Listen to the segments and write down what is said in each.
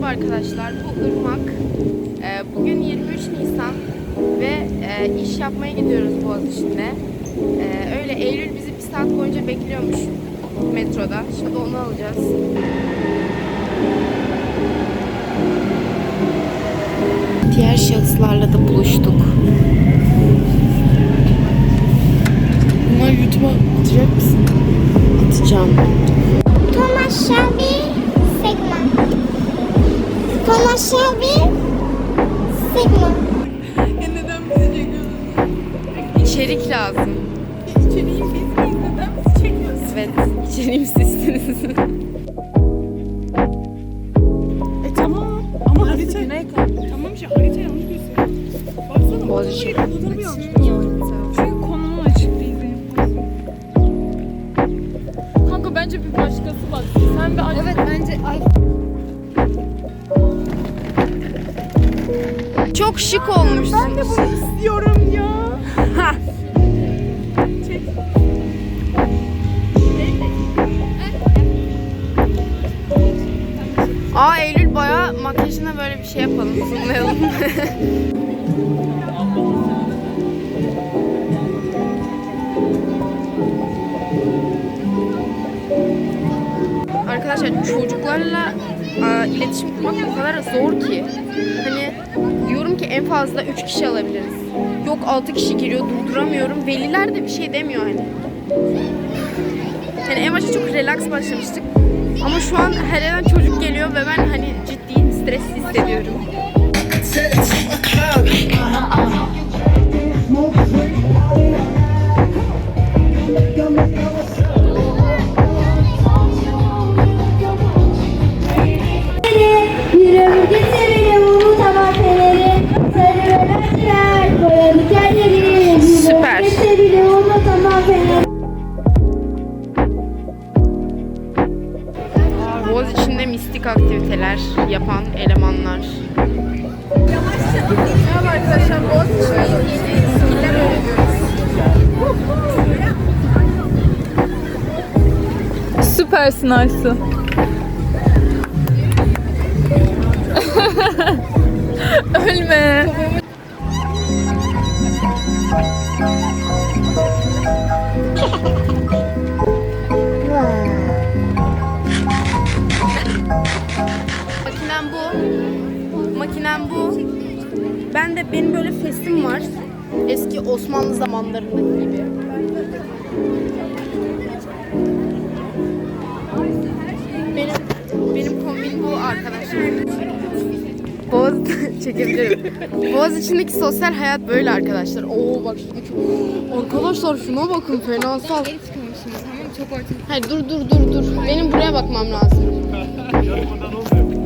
Merhaba arkadaşlar, bu Irmak. Ee, bugün 23 Nisan ve e, iş yapmaya gidiyoruz Boğaziçi'nde. Ee, öyle Eylül bizi bir saat boyunca bekliyormuş metroda. Şimdi onu alacağız. Diğer şahıslarla da buluştuk. Bunlar YouTube'a atacak mısın? Atacağım. Thomas Shelby. Thomas Shelby Sigma. Ya neden bizi çekiyorsun? İçerik lazım. İçeriği biz miyiz? Neden bizi çekiyorsun? Evet, içeriğim sizsiniz. E tamam. Ama harita... Tamam işte harita yanlış gösteriyor. Baksana. Boğaziçi. Fotoğrafı Çok şık olmuşsun. ben de bunu istiyorum ya. Aa Eylül baya makyajına böyle bir şey yapalım. Zoomlayalım. Arkadaşlar çocuklarla aa, iletişim kurmak o kadar zor ki. Hani ki en fazla 3 kişi alabiliriz. Yok 6 kişi giriyor durduramıyorum. Veliler de bir şey demiyor hani. Yani en başta çok relax başlamıştık. Ama şu an her yerden çocuk geliyor ve ben hani ciddi stresli hissediyorum. Mistik aktiviteler yapan elemanlar. Merhaba arkadaşlar. Yeni öğreniyoruz. Süpersin Aysu. Ölme. Makinem bu. Ben de benim böyle fesim var. Eski Osmanlı zamanlarındaki gibi. Benim benim kombin bu arkadaşlar. Boğaz çekebilirim. Boğaz içindeki sosyal hayat böyle arkadaşlar. Oo bak. Arkadaşlar şuna bakın fenasal. Hayır dur dur dur dur. Benim buraya bakmam lazım.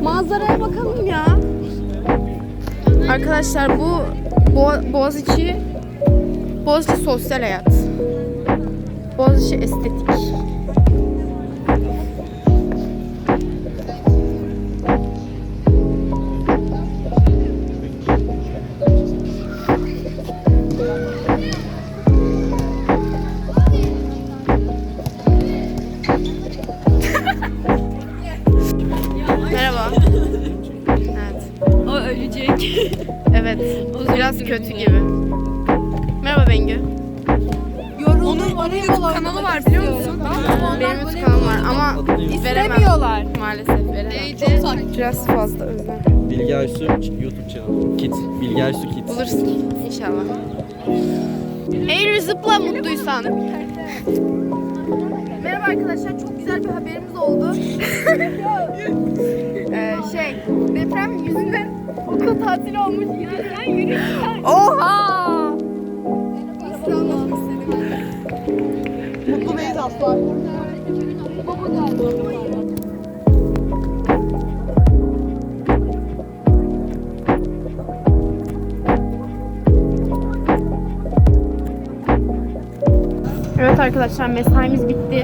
Manzaraya bakalım ya. Arkadaşlar bu Boğa- Boğaziçi Boğaziçi sosyal hayat. Boğaziçi estetik. Merhaba. Evet. Biraz kötü gibi. Merhaba Bengü. Onun, onun YouTube kanalı var biliyor musun? Benim YouTube kanalım var ama veremem İstemiyorlar. maalesef veremem. Biraz fazla özlem. Bilge Aysu YouTube channel. Kit. Bilge Aysu Kit. Bulursun inşallah. Eylül zıpla mutluysan. Merhaba arkadaşlar çok güzel bir haberimiz oldu. Okul tatili olmuş. İnanın yürüyüş Oha! Mutlu Beyaz Aslan. Evet arkadaşlar mesaimiz bitti.